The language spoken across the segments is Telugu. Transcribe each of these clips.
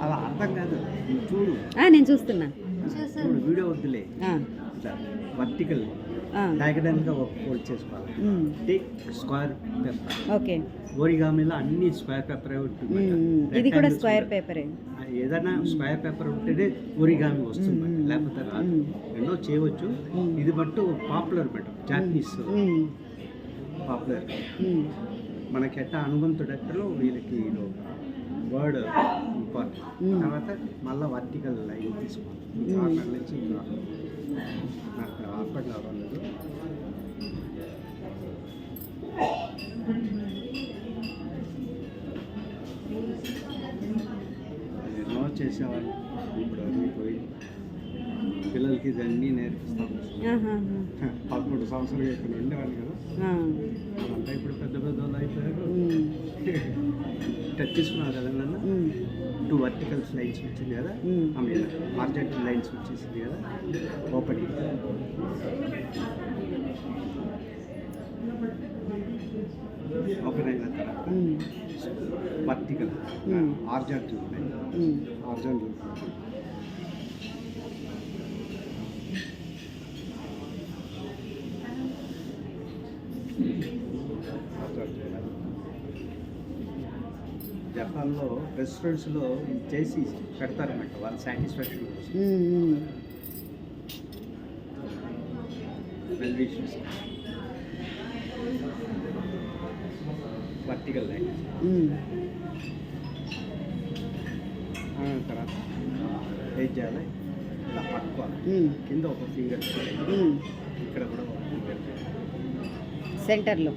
అలా అర్థం కాదు. చూడు. ఆ, నేను చూస్తున్నా. చూడు వీడియో వద్దులే. వర్టికల్ ఆ, డయాగనల్గా ఒక ఫోల్డ్ చేసుకోవాలి. Take square paper okay. ఓరిగామిలో అన్ని స్క్వేర్ పేపరే ఉంటుంది. ఇది కూడా స్క్వేర్ పేపరే ఏదైనా స్క్వేర్ పేపర్ ఉంటేనే ఓరిగామి వస్తుంది మ్మ్. లేకపోతే రాదు. ఎన్నో చేయవచ్చు. ఇది but popular madam Japanese popular మనకి ఎట్ట హనుమంతుడెట్టలో వీళ్ళకి వర్డ్ ఇంపార్టెంట్. తర్వాత మళ్ళీ వర్టికల్ లైన్ తీసుకోవాలి. కార్నర్ నుంచి నాకు అది ఎన్నో చేసేవాళ్ళు ఇప్పుడు అన్నీ పోయి పిల్లలకి ఇదన్నీ నేర్పిస్తాం. పదమూడు సంవత్సరాలు ఇక్కడ ఉండేవాళ్ళు కదా. వాళ్ళంతా ఇప్పుడు పెద్ద పెద్ద వాళ్ళు అయిపోయారు. టచ్ తీసుకున్నారు కదా నన్ను టూ వర్టికల్ లైన్స్ వచ్చింది కదా. మ్మ్. ఆ మీద హార్జెంటల్ లైన్స్ వచ్చేసింది కదా. ఓపెనింగ్ ఓపెన్ అయిన తర్వాత వర్టికల్ మ్మ్. హార్జెంటల్ జపాన్లో రెస్టారెంట్స్లో చేసి పెడతారన్నమాట వాళ్ళ satisfaction. Well wishes vertical line తర్వాత ఏం చేయాలి? ఇలా పట్టుకోవాలి కింద ఒక ఫింగర్. ఇక్కడ కూడా ఒక ఫింగర్ సెంటర్లో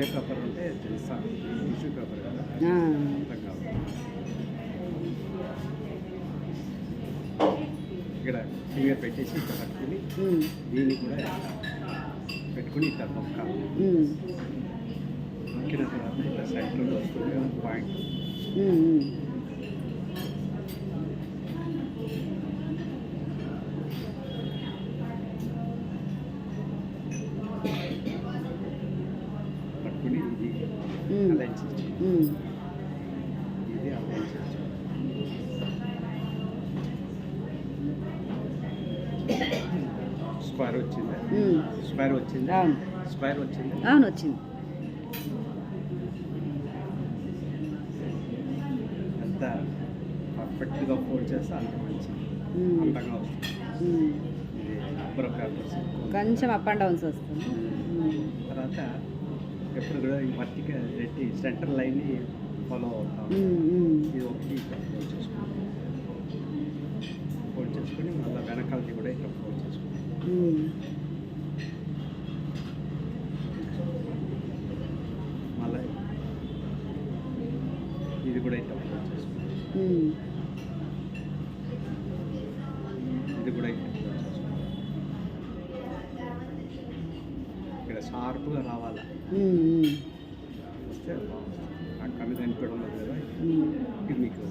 ఒకే పేపర్ ఉంటే తెలుసా? టిష్యూ పేపర్ కదా? అర్థం కాదు ఇక్కడ ఫింగర్ పెట్టేసి ఇక్కడ పట్టుకుని ఉమ్, దీన్ని కూడా పెట్టుకుని ఇక్కడ నొక్కాలి ఉమ్, నొక్కిన తర్వాత ఇక్కడ సెంటర్లో వస్తుంది పాయింట్ స్క్వేర్ వచ్చిందా? ఉమ్. స్క్వేర్ వచ్చిందా? అవును. స్క్వేర్ వచ్చింది? అవును వచ్చింది. ఎంత పర్ఫెక్ట్గా ఫోల్డ్ చేస్తే అంత మంచిది. ఉమ్, అందంగా వస్తుంది. పేపర్స్ కొంచెం అప్ అండ్ డౌన్స్ వస్తుంది. తర్వాత ఎప్పుడు కూడా ఈ వర్టికల్ రెట్టి సెంటర్ లైన్ని ఫాలో అవుతాం. ఇది ఒకటి ఇక్కడ ఫోల్డ్ చేసుకుంటాం. ఫోల్డ్ చేసుకుని మళ్ళీ వెనకాలది కూడా ఇక్కడ ఫోల్డ్ చేసుకుంటాం. మళ్ళీ ఇది కూడా ఇట్లా ఫోల్డ్ చేసుకుంటాం. షార్ప్గా రావాలా. వస్తే ఆ కనిపించడం లేదు కదా. ఇది మీకు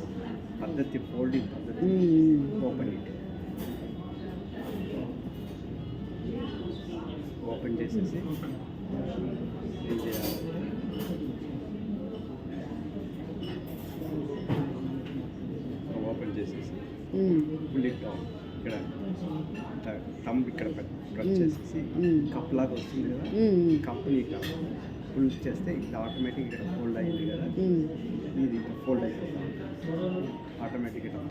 పద్ధతి ఫోల్డింగ్ పద్ధతి ఓపెన్ ఇట్ ఓపెన్ చేసేసి ఏం చేయాలి? ఓపెన్ చేసేసి బుల్లెట్ డౌన్ ఇక్కడ తమ్ ఇక్కడ ప్రెస్ చేసేసి. కప్ లాగా వస్తుంది కదా? కప్ని ఇక్కడ ఫుల్ చేస్తే ఇది ఆటోమేటిక్ ఇక్కడ ఫోల్డ్ అయింది కదా. ఇది ఫోల్డ్ అయిపోతుంది ఆటోమేటిక్ ఇట్లా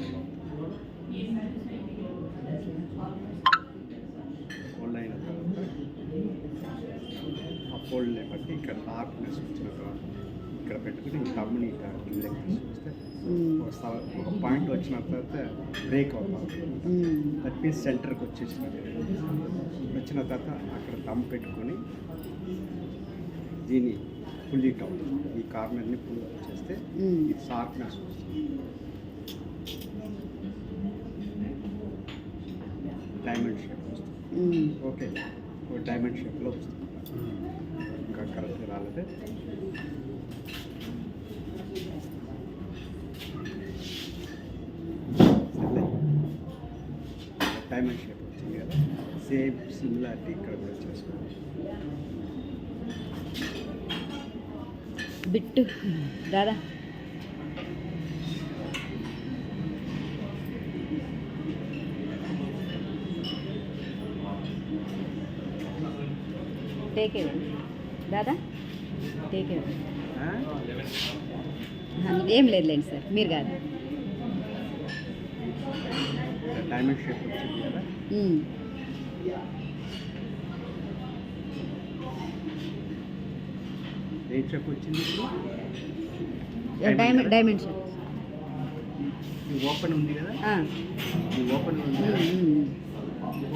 ఫోల్డ్ అయిన తర్వాత ఆ ఫోల్డ్ని బట్టి ఇక్కడ డార్క్నెస్ వచ్చిన తర్వాత ఇక్కడ పెట్టుకుని ఈ తమ్ముని ఇక్కడ కిందకి ఒక పాయింట్ వచ్చిన తర్వాత బ్రేక్ అవుతాం దట్ మీన్స్ సెంటర్కి వచ్చేసిన వచ్చిన తర్వాత అక్కడ దమ్ పెట్టుకొని దీన్ని పుల్ ఇట్ ఈ కార్నర్ని పుల్ చేస్తే ఇది షార్ప్నెస్ వస్తుంది. డైమండ్ షేప్ వస్తుంది ఓకే ఒక డైమండ్ షేప్లో వస్తుంది ఇంకా కరెక్ట్ రాలేదు. డైమండ్ షేప్ వచ్చింది కదా. సేమ్ సిమిలారిటీ ఇక్కడ కూడా చేసుకోవచ్చు. బిట్టు దాదా టేక్ ఇవ్వండి దాదా టేక్ ఇవ్వండి ఏం లేదులేండి సార్ మీరు కాదు. డైమండ్ షేప్ వచ్చింది కదా. ఏ షేప్ వచ్చింది డైమండ్ డైమండ్ షేప్ ఓపెన్ ఉంది కదా. ఈ ఓపెన్ ఉంది కదా?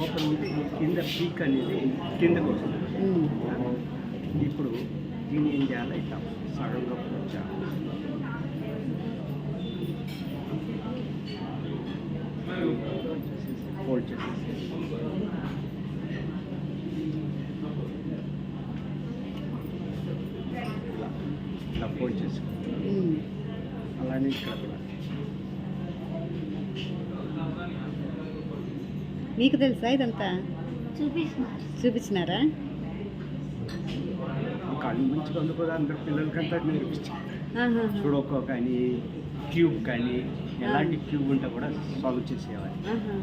ఓపెన్ ఉంది. కింద పీక్ అనేది కిందకు వస్తుంది. ఇప్పుడు దీన్ని ఏం చేయాలి? ఇట్లా సగంలో అలానే ఇక్కడ కూడా. మీకు తెలుసా ఇదంతా? చూపించినారా? అన్ని మంచిగా అందుకోదా అందరు పిల్లలకంతా నేర్పించారు ఆహాహా. సుడోకో కానీ క్యూబ్ కానీ ఎలాంటి క్యూబ్ ఉంటే కూడా సాల్వ్ ఆహా.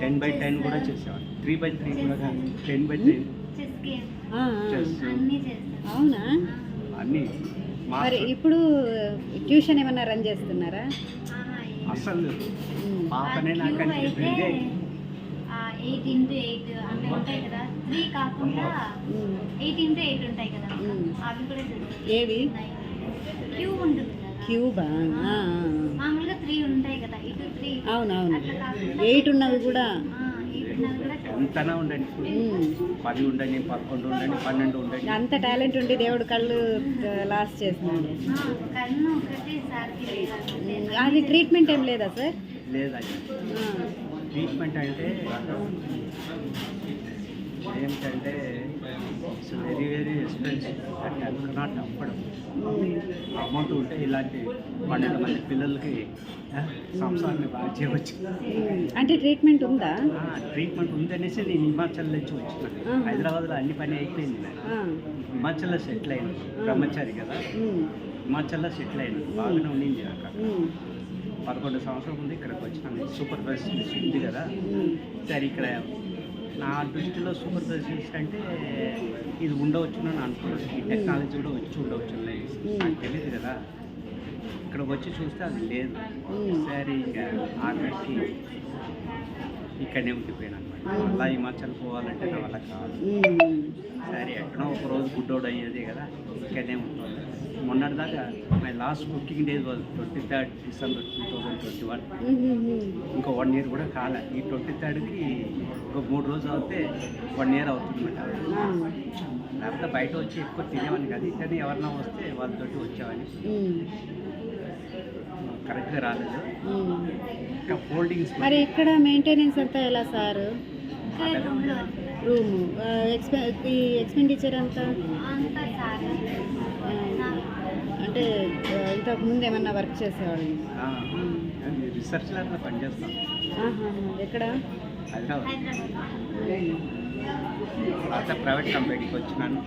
టెన్ బై టెన్ కూడా చేసేవాళ్ళు. త్రీ బై త్రీ కూడా కానీ టెన్ బై టెన్. చెస్ అవునా? అన్నీ. మరి ఇప్పుడు ట్యూషన్ ఏమన్నా రన్ చేస్తున్నారా? అసలు. పాపనే ఆ నాకు అనిపించింది ఎయిట్ ఇంటూ ఎయిట్ అంటే ఉంటాయి కదా. త్రీ కాకుండా. ఎయిట్ ఇంటూ ఎయిట్ ఉంటాయి కదా. అవి కూడా ఏవి? క్యూబ్ ఉంటుంది కదా. క్యూబా? మామూలుగా త్రీ ఉంటాయి కదా. ఇటు త్రీ. అవునవును. ఎయిట్ ఉన్నవి కూడా ఎంతనా ఉండండి. పది ఉండండి పదకొండు ఉండండి పన్నెండు ఉండండి అంత టాలెంట్ ఉండి దేవుడు కళ్ళు లాస్ట్ చేస్తున్నాడు. అది ట్రీట్మెంట్ ఏం లేదా సార్ లేదా ట్రీట్మెంట్ అంటే ఏంటంటే it's very very expensive and not appadam amount ఉంటే ఇలాంటి పన్నెండు మంది పిల్లలకి సంసారాన్ని బాగా చేయవచ్చు. అంటే ట్రీట్మెంట్ ఉందా? ట్రీట్మెంట్ ఉందనేసి నేను హిమాచల్ నుంచి వచ్చినాను ఆహా. హైదరాబాద్లో అన్ని పని అయిపోయింది. హిమాచల్లో సెటిల్ అయింది బ్రహ్మచారి కదా. హిమాచల్లో సెటిల్ అయింది బాగానే ఉండింది అక్కడ. పదకొండు సంవత్సరం ముందు ఇక్కడికి వచ్చినాను. సూపర్ స్పెషలిస్ట్ ఉంది కదా. సరే ఇక్కడ నా దృష్టిలో సూపర్ స్పెషలిస్ట్ అంటే ఇది ఉండవచ్చు అని అనుకున్నాను. ఈ టెక్నాలజీ కూడా వచ్చి ఉండవచ్చు నాకు తెలియదు కదా. ఇక్కడికి వచ్చి చూస్తే అది లేదు. సరే ఇంకా ఆఖరికి ఇక్కడనే ఉండిపోయాను అనమాట మళ్ళీ హిమాచల్ పోవాలంటే నా వల్ల కావాలి సరే ఎక్కడో ఒక రోజు గుడ్డోడు అయ్యేది కదా ఇక్కడనే ఉంటుంది. మొన్నటిదాకా my last cooking days was twenty third December two thousand twenty one. ఇంకో వన్ ఇయర్ కూడా కాలే. ఈ ట్వంటీ థర్డ్కి ఇంకో మూడు రోజులు అవుతే వన్ ఇయర్ అవుతుందన్నమాట. లేకపోతే బయట వచ్చి ఎక్కువ తినేవాడిని కదా. ఇక్కడనే ఎవరన్నా వస్తే వాళ్ళతోటి వచ్చేవాడిని. కరెక్ట్గా రాలేదు. ఇంకా ఫోల్డింగ్స్ మరి ఇక్కడ మెయింటెనెన్స్ అంతా ఎలా సార్? రూము ఎక్స్పె ఈ ఎక్స్పెండిచర్ అంతా? అంటే ఇంతకు ముందు ఏమన్నా వర్క్ చేసేవాళ్ళు? రీసెర్చ్ ల్యాబ్లో ఆహా. ఎక్కడ? హైదరాబాద్. ప్రైవేట్ కంపెనీకి వచ్చినాను.